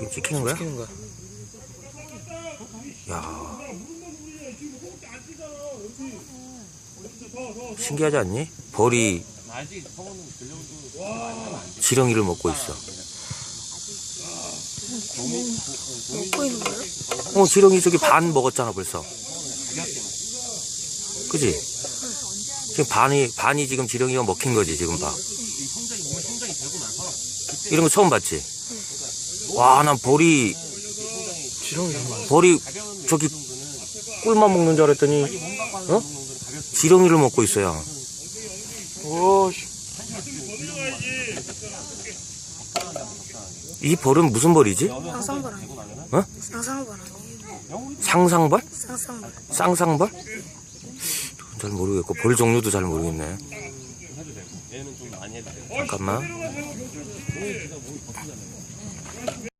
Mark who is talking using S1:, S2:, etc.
S1: 지금 찍히는 거야?
S2: 시키는 거야.
S1: 야 신기하지 않니? 벌이 지렁이를 먹고 있어.
S3: 먹고 있는 거예요?
S1: 어, 지렁이 저기 반 먹었잖아, 벌써. 그지? 지금 반이, 반이 지금 지렁이가 먹힌 거지, 지금 봐. 이런 거 처음 봤지? 와, 난 벌이,
S2: 지렁이 너무 많아.
S1: 벌이 저기 꿀만 먹는 줄 알았더니, 어? 지렁이를 먹고 있어요.
S2: 오, 씨.
S1: 이 벌은 무슨 벌이지?
S3: 상상벌 아니에요?
S1: 어?
S3: 상상벌 아니에요?
S1: 상상벌?
S3: 상상벌.
S1: 쌍상벌? 잘 모르겠고, 벌 종류도 잘 모르겠네. 잠깐만. Thank you.